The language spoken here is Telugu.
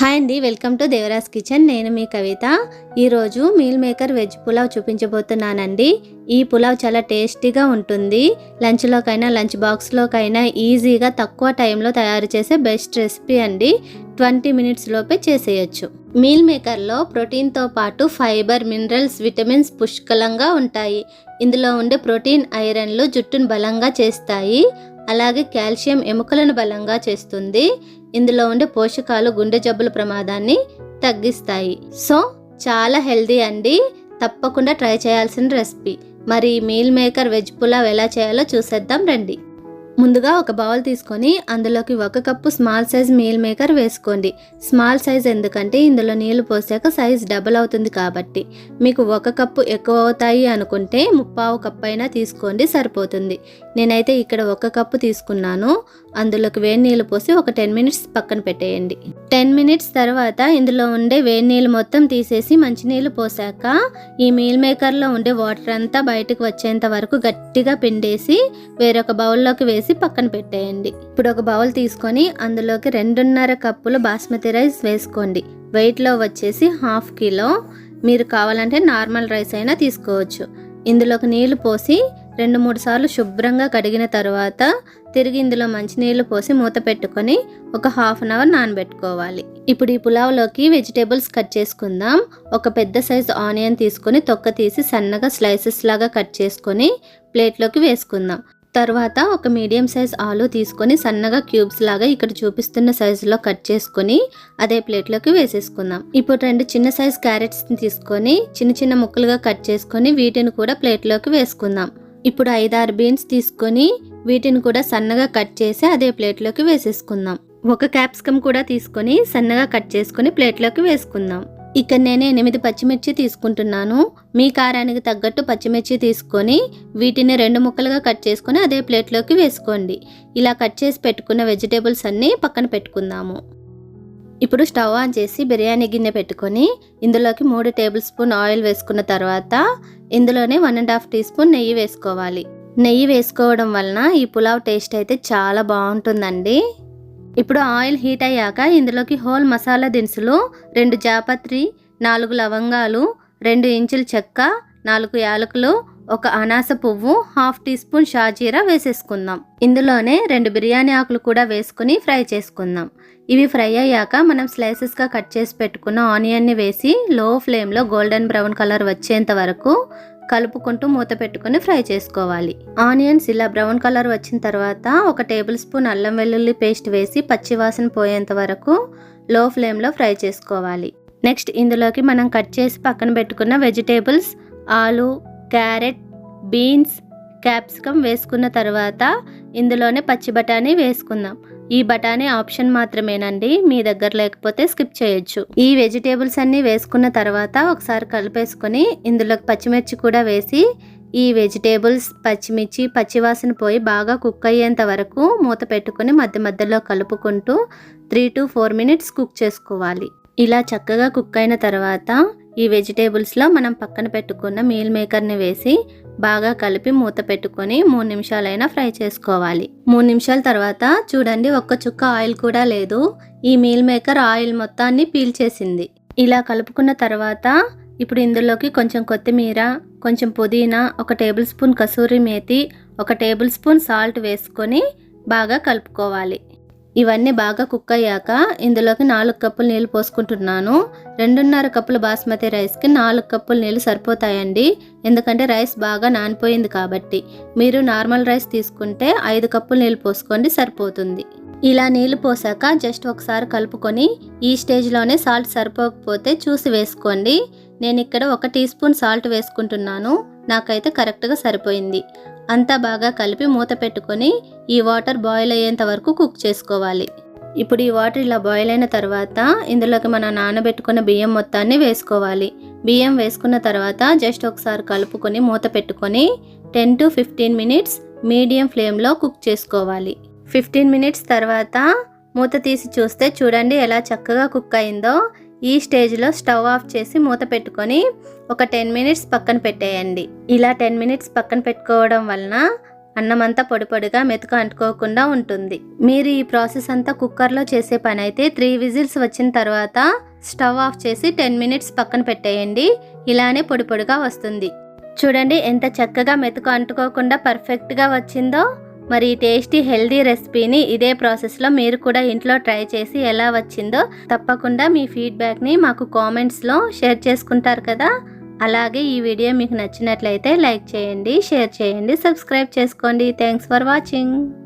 హాయ్ అండి వెల్కమ్ టు దేవరాజ్ కిచెన్. నేను మీ కవిత. ఈరోజు మీల్ మేకర్ వెజ్ పులావ్ చూపించబోతున్నానండి. ఈ పులావ్ చాలా టేస్టీగా ఉంటుంది. లంచ్లోకైనా లంచ్ బాక్స్లోకైనా ఈజీగా తక్కువ టైంలో తయారు చేసే బెస్ట్ రెసిపీ అండి. ట్వంటీ మినిట్స్ లోపే చేసేయచ్చు. మీల్ మేకర్లో ప్రోటీన్తో పాటు ఫైబర్ మినరల్స్ విటమిన్స్ పుష్కలంగా ఉంటాయి. ఇందులో ఉండే ప్రోటీన్ ఐరన్లు జుట్టును బలంగా చేస్తాయి. అలాగే కాల్షియం ఎముకలను బలంగా చేస్తుంది. ఇందులో ఉండే పోషకాలు గుండె జబ్బుల ప్రమాదాన్ని తగ్గిస్తాయి. సో చాలా హెల్దీ అండి. తప్పకుండా ట్రై చేయాల్సిన రెసిపీ. మరి మీల్ మేకర్ వెజ్ పులావ్ ఎలా చేయాలో చూసేద్దాం రండి. ముందుగా ఒక బౌల్ తీసుకొని అందులోకి ఒక cup small size meal maker వేసుకోండి. స్మాల్ సైజ్ ఎందుకంటే ఇందులో నీళ్ళు పోసాక సైజ్ డబుల్ అవుతుంది కాబట్టి. మీకు ఒక కప్పు ఎక్కువ అవుతాయి అనుకుంటే ముప్పావు కప్పు అయినా తీసుకోండి సరిపోతుంది. నేనైతే ఇక్కడ ఒక కప్పు తీసుకున్నాను. అందులోకి వేడి నీళ్ళు పోసి ఒక టెన్ మినిట్స్ పక్కన పెట్టేయండి. టెన్ మినిట్స్ తర్వాత ఇందులో ఉండే వేడి నీళ్ళు మొత్తం తీసేసి మంచినీళ్ళు పోసాక ఈ మీల్ మేకర్లో ఉండే వాటర్ అంతా బయటకు వచ్చేంత వరకు గట్టిగా పిండేసి వేరొక బౌల్లోకి వేసి పక్కన పెట్టేయండి. ఇప్పుడు ఒక బౌల్ తీసుకొని అందులోకి రెండున్నర కప్పులు బాస్మతి రైస్ వేసుకోండి. వెయిట్లో వచ్చేసి హాఫ్ కిలో. మీరు కావాలంటే నార్మల్ రైస్ అయినా తీసుకోవచ్చు. ఇందులోకి నీళ్ళు పోసి రెండు మూడు సార్లు శుభ్రంగా కడిగిన తర్వాత తిరిగి ఇందులో మంచినీళ్ళు పోసి మూత పెట్టుకొని ఒక హాఫ్ అన్ అవర్ నానబెట్టుకోవాలి. ఇప్పుడు ఈ పులావ్లోకి వెజిటేబుల్స్ కట్ చేసుకుందాం. ఒక పెద్ద సైజు ఆనియన్ తీసుకొని తొక్క తీసి సన్నగా స్లైసెస్ లాగా కట్ చేసుకొని ప్లేట్లోకి వేసుకుందాం. తర్వాత ఒక మీడియం సైజ్ ఆలు తీసుకొని సన్నగా క్యూబ్స్ లాగా ఇక్కడ చూపిస్తున్న సైజులో కట్ చేసుకొని అదే ప్లేట్లోకి వేసేసుకుందాం. ఇప్పుడు రెండు చిన్న సైజ్ క్యారెట్స్ని తీసుకొని చిన్న చిన్న ముక్కలుగా కట్ చేసుకొని వీటిని కూడా ప్లేట్లోకి వేసుకుందాం. ఇప్పుడు ఐదారు బీన్స్ తీసుకొని వీటిని కూడా సన్నగా కట్ చేసి అదే ప్లేట్లోకి వేసేసుకుందాం. ఒక క్యాప్సికమ్ కూడా తీసుకొని సన్నగా కట్ చేసుకొని ప్లేట్లోకి వేసుకుందాం. ఇక్కడ నేను ఎనిమిది పచ్చిమిర్చి తీసుకుంటున్నాను. మీ కారానికి తగ్గట్టు పచ్చిమిర్చి తీసుకొని వీటిని రెండు ముక్కలుగా కట్ చేసుకొని అదే ప్లేట్లోకి వేసుకోండి. ఇలా కట్ చేసి పెట్టుకున్న వెజిటేబుల్స్ అన్నీ పక్కన పెట్టుకుందాము. ఇప్పుడు స్టవ్ ఆన్ చేసి బిర్యానీ గిన్నె పెట్టుకొని ఇందులోకి మూడు టేబుల్ స్పూన్ ఆయిల్ వేసుకున్న తర్వాత ఇందులోనే one and half teaspoon నెయ్యి వేసుకోవాలి. నెయ్యి వేసుకోవడం వలన ఈ పులావ్ టేస్ట్ అయితే చాలా బాగుంటుందండి. ఇప్పుడు ఆయిల్ హీట్ అయ్యాక ఇందులోకి హోల్ మసాలా దినుసులు రెండు జాపత్రి నాలుగు లవంగాలు రెండు ఇంచుల చెక్క నాలుగు యాలకులు ఒక అనాస పువ్వు హాఫ్ టీ స్పూన్ షాజీరా వేసేసుకుందాం. ఇందులోనే రెండు బిర్యానీ ఆకులు కూడా వేసుకుని ఫ్రై చేసుకుందాం. ఇవి ఫ్రై అయ్యాక మనం స్లైసెస్గా కట్ చేసి పెట్టుకున్న ఆనియన్ని వేసి లో ఫ్లేమ్లో గోల్డెన్ బ్రౌన్ కలర్ వచ్చేంత వరకు కలుపుకుంటూ మూత పెట్టుకుని ఫ్రై చేసుకోవాలి. ఆనియన్స్ ఇలా బ్రౌన్ కలర్ వచ్చిన తర్వాత ఒక టేబుల్ స్పూన్ అల్లం వెల్లుల్లి పేస్ట్ వేసి పచ్చివాసన పోయేంత వరకు లో ఫ్లేమ్లో ఫ్రై చేసుకోవాలి. నెక్స్ట్ ఇందులోకి మనం కట్ చేసి పక్కన పెట్టుకున్న వెజిటేబుల్స్ ఆలు క్యారెట్ బీన్స్ క్యాప్సికమ్ వేసుకున్న తర్వాత ఇందులోనే పచ్చి బఠానీ వేసుకుందాం. ఈ బఠానీ ఆప్షన్ మాత్రమేనండి మీ దగ్గర లేకపోతే స్కిప్ చేయొచ్చు. ఈ వెజిటేబుల్స్ అన్నీ వేసుకున్న తర్వాత ఒకసారి కలిపేసుకొని ఇందులోకి పచ్చిమిర్చి కూడా వేసి ఈ వెజిటేబుల్స్ పచ్చిమిర్చి పచ్చివాసన పోయి బాగా కుక్ అయ్యేంత వరకు మూత పెట్టుకొని మధ్య మధ్యలో కలుపుకుంటూ three to four minutes cook చేసుకోవాలి. ఇలా చక్కగా కుక్ అయిన తర్వాత ఈ వెజిటేబుల్స్లో మనం పక్కన పెట్టుకున్న మీల్ మేకర్ని వేసి బాగా కలిపి మూత పెట్టుకొని మూడు నిమిషాలైనా ఫ్రై చేసుకోవాలి. మూడు నిమిషాల తర్వాత చూడండి ఒక్క చుక్క ఆయిల్ కూడా లేదు. ఈ మీల్ మేకర్ ఆయిల్ మొత్తాన్ని పీల్చేసింది ఇలా కలుపుకున్న తర్వాత ఇప్పుడు ఇందులోకి కొంచెం కొత్తిమీర కొంచెం పుదీనా ఒక టేబుల్ స్పూన్ కసూరి మేతి ఒక టేబుల్ స్పూన్ సాల్ట్ వేసుకొని బాగా కలుపుకోవాలి. ఇవన్నీ బాగా కుక్ అయ్యాక ఇందులోకి నాలుగు కప్పులు నీళ్ళు పోసుకుంటున్నాను. రెండున్నర కప్పుల బాస్మతి రైస్కి నాలుగు కప్పులు నీళ్ళు సరిపోతాయండి. ఎందుకంటే రైస్ బాగా నానిపోయింది కాబట్టి. మీరు నార్మల్ రైస్ తీసుకుంటే ఐదు కప్పులు నీళ్ళు పోసుకోండి సరిపోతుంది. ఇలా నీళ్ళు పోసాక జస్ట్ ఒకసారి కలుపుకొని ఈ స్టేజ్లోనే సాల్ట్ సరిపోకపోతే చూసి వేసుకోండి. నేను ఇక్కడ ఒక టీ స్పూన్ సాల్ట్ వేసుకుంటున్నాను. నాకైతే కరెక్ట్గా సరిపోయింది. అంతా బాగా కలిపి మూత పెట్టుకొని ఈ వాటర్ బాయిల్ అయ్యేంత వరకు కుక్ చేసుకోవాలి. ఇప్పుడు ఈ వాటర్ ఇలా బాయిల్ అయిన తర్వాత ఇందులోకి మనం నానబెట్టుకున్న బియ్యం మొత్తాన్ని వేసుకోవాలి. బియ్యం వేసుకున్న తర్వాత జస్ట్ ఒకసారి కలుపుకొని మూత పెట్టుకొని ten to fifteen minutes medium ఫ్లేమ్లో కుక్ చేసుకోవాలి. ఫిఫ్టీన్ మినిట్స్ తర్వాత మూత తీసి చూస్తే చూడండి ఎలా చక్కగా కుక్ అయిందో. ఈ స్టేజ్లో స్టవ్ ఆఫ్ చేసి మూత పెట్టుకొని ఒక టెన్ మినిట్స్ పక్కన పెట్టేయండి. ఇలా టెన్ మినిట్స్ పక్కన పెట్టుకోవడం వలన అన్నం అంతా పొడి పొడిగా మెతుక అంటుకోకుండా ఉంటుంది. మీరు ఈ ప్రాసెస్ అంతా కుక్కర్లో చేసే పని అయితే త్రీ విజిల్స్ వచ్చిన తర్వాత స్టవ్ ఆఫ్ చేసి టెన్ మినిట్స్ పక్కన పెట్టేయండి. ఇలానే పొడి పొడిగా వస్తుంది. చూడండి ఎంత చక్కగా మెతుకు అంటుకోకుండా పర్ఫెక్ట్గా వచ్చిందో. మరి ఈ టేస్టీ హెల్దీ రెసిపీని ఇదే ప్రాసెస్లో మీరు కూడా ఇంట్లో ట్రై చేసి ఎలా వచ్చిందో తప్పకుండా మీ ఫీడ్బ్యాక్ని మాకు కామెంట్స్లో షేర్ చేసుకుంటారు కదా. అలాగే ఈ వీడియో మీకు నచ్చినట్లయితే లైక్ చేయండి షేర్ చేయండి సబ్స్క్రైబ్ చేసుకోండి. Thanks for watching.